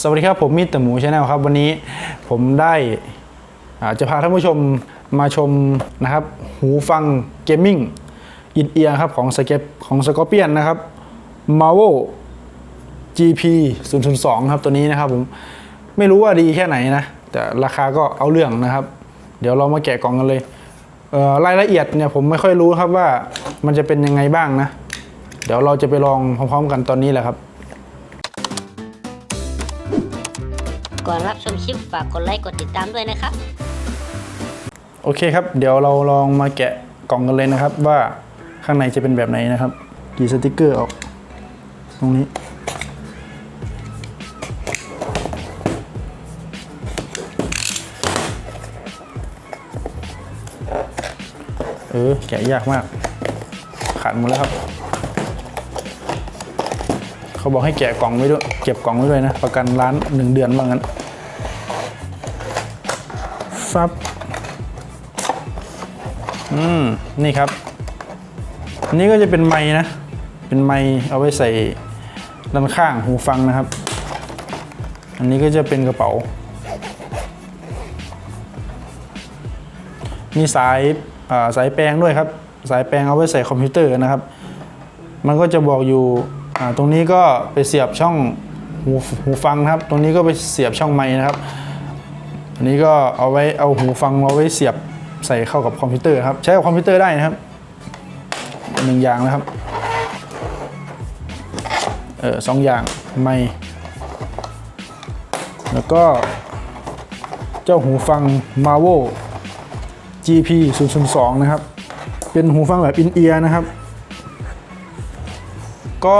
สวัสดีครับผมมิตรหมูชาแนลครับ วันนี้ผมได้จะพาท่านผู้ชมมาชมนะครับหูฟังเกมมิ่งอินเอียร์ครับของสเก็ตของสกอร์เปียนนะครับ m a r v e GP 0 0 2ครับตัวนี้นะครับผมไม่รู้ว่าดีแค่ไหนนะ แต่ราคาก็เอาเรื่องนะครับ เดี๋ยวเรามาแกะกล่องกันเลยเรายละเอียดเนี่ยผมไม่ค่อยรู้ครับว่ามันจะเป็นยังไงบ้างนะ เดี๋ยวเราจะไปลองพร้อมๆกันตอนนี้แหละครับ ก่อนรับชมคลิปฝากกดไลค์กดติดตามด้วยนะครับ โอเคครับ เดี๋ยวเราลองมาแกะกล่องกันเลยนะครับ ว่าข้างในจะเป็นแบบไหนนะครับกี่สติกเกอร์ออก ตรงนี้ เออ แกะยากมาก ขาดหมดแล้วครับ เขาบอกให้แกะกล่องไว้ด้วย เก็บกล่องไว้ด้วยนะ ประกันร้านหนึ่งเดือนว่างั้นฟับอืม นี่ครับอันนี้ก็จะเป็นไม้นะ เป็นไม้เอาไว้ใส่ด้านข้างหูฟังนะครับ อันนี้ก็จะเป็นกระเป๋า มีสายสายแปลงด้วยครับ สายแปลงเอาไว้ใส่คอมพิวเตอร์นะครับ มันก็จะบอกอยู่ ตรงนี้ก็ไปเสียบช่องหูหูฟังครับ ตรงนี้ก็ไปเสียบช่องไม้นะครับ อันนี้ก็เอาไว้เอาหูฟังเอาไว้เสียบใส่เข้ากับคอมพิวเตอร์ครับ ใช้กับคอมพิวเตอร์ได้นะครับหนึ่งอย่างนะครับ เออสองอย่างไม่แล้วก็เจ้าหูฟัง Marvel GP 0 0 2นะครับ เป็นหูฟังแบบอินเอียร์นะครับ ก็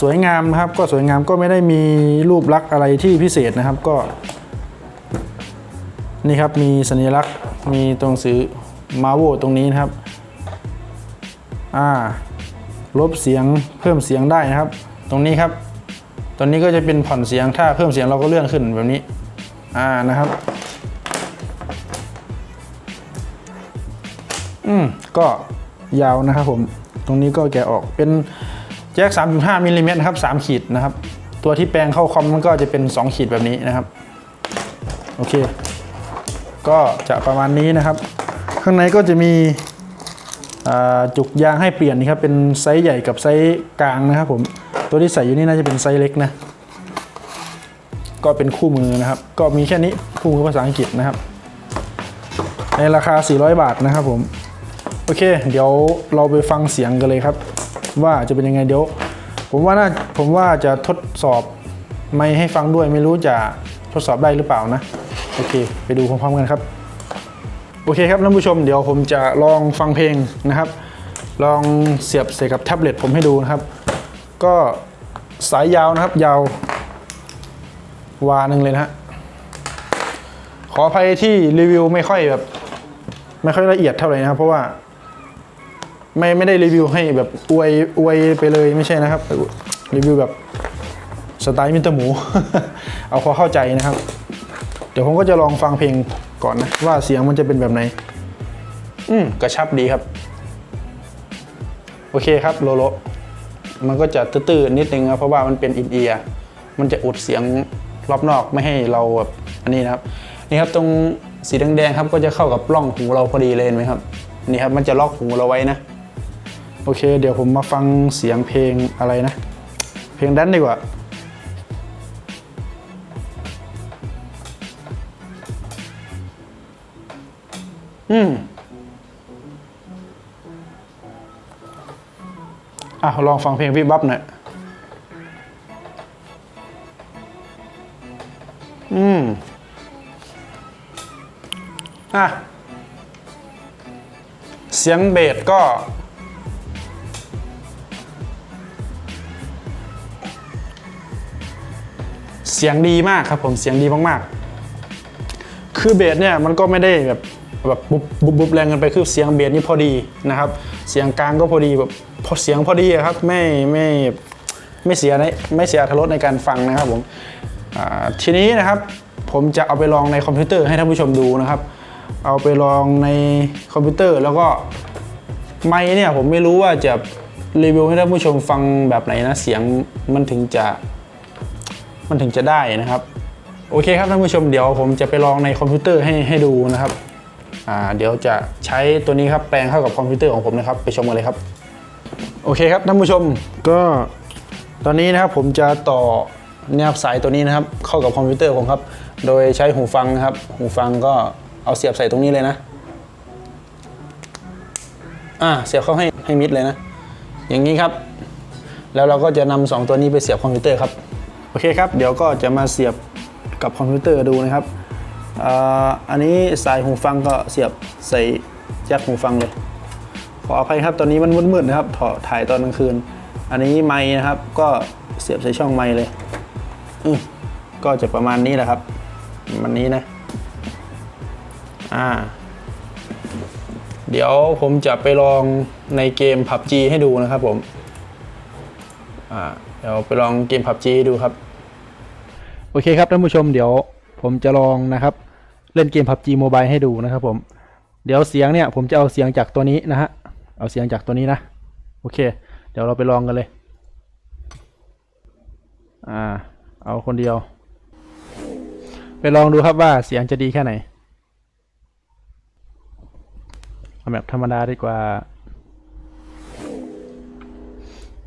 สวยงามนะครับ ก็สวยงามก็ไม่ได้มีรูปลักษณ์อะไรที่พิเศษนะครับก็ นี่ครับมีสัญลักษณ์มีตัวหนังสือมาโวตรงนี้นะครับอ่าลบเสียงเพิ่มเสียงได้นะครับ ตรงนี้ครับตอนนี้ก็จะเป็นผ่อนเสียงถ้าเพิ่มเสียงเราก็เลื่อนขึ้นแบบนี้อ่านะครับอืมก็ยาวนะครับผม ตรงนี้ก็แกะออกเป็น แจ็ค3.5มิลลิเมตรนะครับ3ขีดนะครับ ตัวที่แปลงเข้าคอมมันก็จะเป็น 2 ขีดแบบนี้นะครับ โอเค ก็จะประมาณนี้นะครับ ข้างในก็จะมีจุกยางให้เปลี่ยนนี่ครับ เป็นไซส์ใหญ่กับไซส์กลางนะครับผม ตัวที่ใส่อยู่นี่น่าจะเป็นไซส์เล็กนะ ก็เป็นคู่มือนะครับ ก็มีแค่นี้คู่มือภาษาอังกฤษนะครับ ในราคา 400 บาทนะครับผม โอเค เดี๋ยวเราไปฟังเสียงกันเลยครับ ว่าจะเป็นยังไงเดี๋ยวผมว่าน่าผมว่าจะทดสอบไม่ให้ฟังด้วยไม่รู้จะทดสอบได้หรือเปล่านะ โอเค ไปดูพร้อมๆกันครับ โอเคครับท่านผู้ชมเดี๋ยวผมจะลองฟังเพลงนะครับ ลองเสียบใส่กับแท็บเล็ตผมให้ดูนะครับ ก็สายยาวนะครับ ยาว วาหนึ่งเลยนะฮะขออภัยที่รีวิวไม่ค่อยแบบ ไม่ค่อยละเอียดเท่าไหร่นะครับ เพราะว่า ไม่ไม่ได้รีวิวให้แบบอวยอวยไปเลยไม่ใช่นะครับ รีวิวแบบสไตล์มิเตอร์หมู เอาพอเข้าใจนะครับ เดี๋ยวผมก็จะลองฟังเพลงก่อนนะ ว่าเสียงมันจะเป็นแบบไหน อืมกระชับดีครับ โอเคครับโลโลมันก็จะตื้อๆนิดนึงครับเพราะว่ามันเป็นอินเอียร์มันจะอุดเสียงรอบนอกไม่ให้เราแบบอันนี้นะครับ นี่ครับตรงสีแดงๆครับก็จะเข้ากับร่องหูเราพอดีเลยเห็นไหมครับ นี่ครับมันจะล็อกหูเราไว้นะ โอเค เดี๋ยวผมมาฟังเสียงเพลงอะไรนะ เพลงแดนดีกว่าอืมอะ ลองฟังเพลงพี่บ๊อบหน่อยอืมอะ เสียงเบสก็ เสียงดีมากครับผมเสียงดีมากๆ คือเบสเนี่ยมันก็ไม่ได้แบบแบบบุบบุบแรงกันไปคือเสียงเบสนี่พอดีนะครับ เสียงกลางก็พอดีแบบพอเสียงพอดีครับไม่ไม่ไม่เสียในไม่เสียอรสในการฟังนะครับผมทีนี้นะครับผมจะเอาไปลองในคอมพิวเตอร์ให้ท่านผู้ชมดูนะครับ เอาไปลองในคอมพิวเตอร์แล้วก็ไมค์เนี่ยผมไม่รู้ว่าจะรีวิวให้ท่านผู้ชมฟังแบบไหนนะเสียงมันถึงจะ มันถึงจะได้นะครับ โอเคครับท่านผู้ชมเดี๋ยวผมจะไปลองในคอมพิวเตอร์ให้ให้ดูนะครับอ่าเดี๋ยวจะใช้ตัวนี้ครับแปลงเข้ากับคอมพิวเตอร์ของผมนะครับไปชมกันเลยครับ โอเคครับท่านผู้ชมก็ตอนนี้นะครับผมจะต่อเนี่ยครับสายตัวนี้นะครับ เข้ากับคอมพิวเตอร์ผมครับ โดยใช้หูฟังนะครับ หูฟังก็เอาเสียบใส่ตรงนี้เลยนะอ่าเสียบเข้าให้ให้มิดเลยนะ อย่างนี้ครับ แล้วเราก็จะนำสองตัวนี้ไปเสียบคอมพิวเตอร์ครับ อเคครับ เดี๋ยวก็จะมาเสียบกับคอมพิวเตอร์ดูนะครับอ,อันนี้สายหูฟังก็เสียบใส่แจ็คหูฟังเลย ขออภัยครับตอนนี้มันมืดๆนะครับถอถ่ายตอนกลางคืน อันนี้ไม้นะครับก็เสียบใส่ช่องไม้เลยอืก็จะประมาณนี้แหละครับ มันนี้นะ อ่า เดี๋ยวผมจะไปลองในเกม PUBG ให้ดูนะครับผม อ่า เดี๋ยวไปลองเกม PUBG ให้ดูครับ อเคครับท่านผู้ชมเดี๋ยวผมจะลองนะครับ เล่นเกม PUBG Mobile ให้ดูนะครับผม เดี๋ยวเสียงเนี่ยผมจะเอาเสียงจากตัวนี้นะฮะ เอาเสียงจากตัวนี้นะ โอเค เดี๋ยวเราไปลองกันเลย อ่า เอาคนเดียว ไปลองดูครับว่าเสียงจะดีแค่ไหน เอาแบบธรรมดาดีกว่า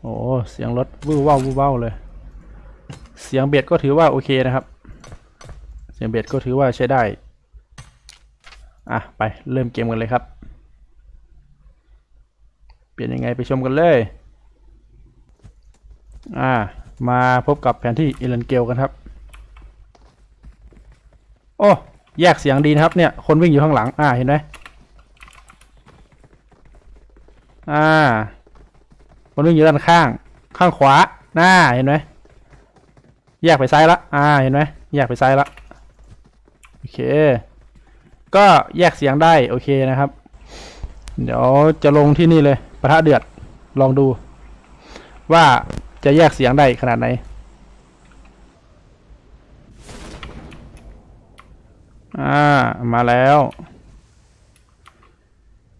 โอ้ เสียงรถวู้ว้าววู้ว้าวเลย เสียงเบสก็ถือว่าโอเคนะครับ เสียงเบสก็ถือว่าใช้ได้ อะ ไปเริ่มเกมกันเลยครับ เปลี่ยนยังไงไปชมกันเลย อ่า มาพบกับแผนที่เอลันเกลกันครับ โอ้ แยกเสียงดีนะครับเนี่ย คนวิ่งอยู่ข้างหลัง อ่า เห็นไหมอ่า คนวิ่งอยู่ด้านข้าง ข้างขวา หน้า เห็นไหม แยกไปซ้ายละอ่าเห็นไหมแยกไปซ้ายละโอเค ก็แยกเสียงได้โอเคนะครับ เดี๋ยวจะลงที่นี่เลยประทะเดือดลองดู ว่าจะแยกเสียงได้ขนาดไหนอ่ามาแล้ว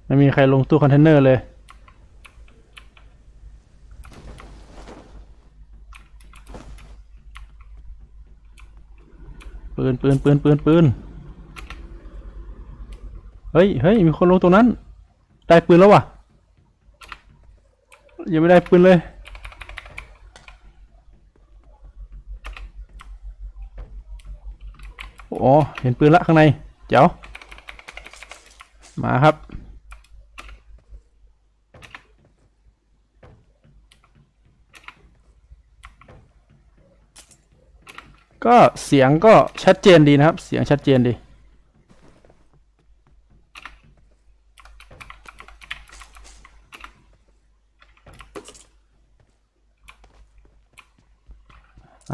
ไม่มีใครลงตู้คอนเทนเนอร์เลย ปืนปืนปืนปืนปืนเฮ้ยเฮ้ยมีคนลงตรงนั้น ได้ปืนแล้วว่ะยังไม่ได้ปืนเลย โอ้เห็นปืนละข้างใน เจ๋วมาครับ ก็เสียงก็ชัดเจนดีนะครับ เสียงชัดเจนดี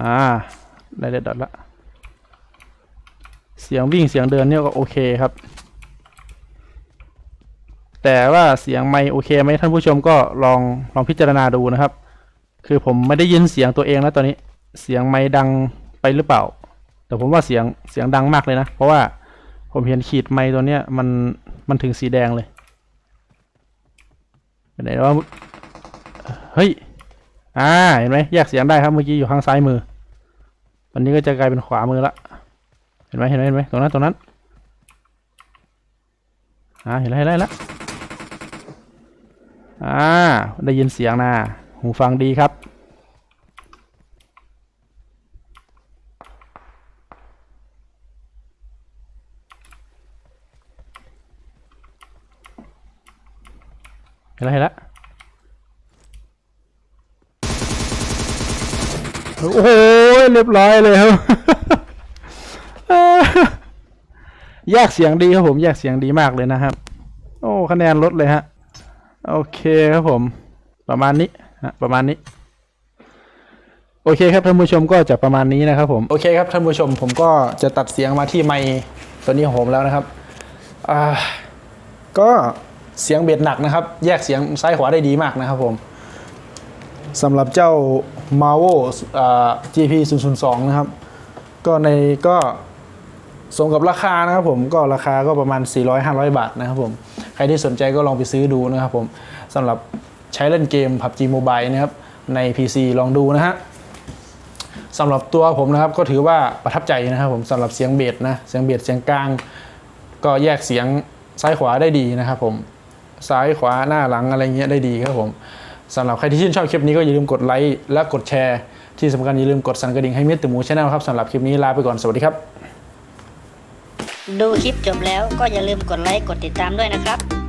อ่า ได้เด็ดดอทละ เสียงวิ่งเสียงเดินเนี่ยก็โอเคครับ แต่ว่าเสียงไม่โอเคไหมท่านผู้ชมก็ลองลองพิจารณาดูนะครับ คือผมไม่ได้ยินเสียงตัวเองแล้วตอนนี้ เสียงไม่ดัง ไปหรือเปล่า แต่ผมว่าเสียงเสียงดังมากเลยนะ เพราะว่าผมเห็นขีดไม้ตัวเนี้ยมันมันถึงสีแดงเลยเป็นไหนว่าเฮ้ยอ่าเห็นไหมแยกเสียงได้ครับเมื่อกี้อยู่ข้างซ้ายมือตอนนี้ก็จะกลายเป็นขวามือละเห็นไหมเห็นไหมเห็นไหมตรงนั้นตรงนั้นอ่าเห็นแล้วเห็นแล้วเห็นแล้วอ่าได้ยินเสียงนะหูฟังดีครับ ห็นแล้วเห็นแล้วโอ้โหเรียบร้อยเลยครับแยกเสียงดีครับผมแยกเสียงดีมากเลยนะครับ โอ้คะแนนลดเลยฮะโอเคครับผม ประมาณนี้ฮะประมาณนี้โอเคครับท่านผู้ชมก็จะประมาณนี้นะครับผมโอเคครับท่านผู้ชมผมก็จะตัดเสียงมาที่ไมค์ตัวนี้ของผมแล้วนะครับอ่าก็ เสียงเบสหนักนะครับ แยกเสียงซ้ายขวาได้ดีมากนะครับผมสำหรับเจ้า m a v o GP 0 0 2นะครับ ก็ในก็สมกับราคานะครับผมก็ราคาก็ประมาณ 400-500 บาทนะครับผม ใครที่สนใจก็ลองไปซื้อดูนะครับผมสำหรับใช้เล่นเกม PUBG Mobile นะครับ ใน PC ลองดูนะฮะสำหรับตัวผมนะครับก็ถือว่าประทับใจนะครับผมสำหรับเสียงเบสนะ เสียงเบสเสียงกลาง ก็แยกเสียงซ้ายขวาได้ดีนะครับผม ซ้ายขวาหน้าหลังอะไรเงี้ยได้ดีครับผมสำหรับใครที่ชื่นชอบคลิปนี้ก็อย่าลืมกดไลค์และกดแชร์ที่สำคัญอย่าลืมกดสั่นกระดิ่งให้มิตรหมูชาแนลครับสำหรับคลิปนี้ลาไปก่อนสวัสดีครับ ดูคลิปจบแล้วก็อย่าลืมกดไลค์กดติดตามด้วยนะครับ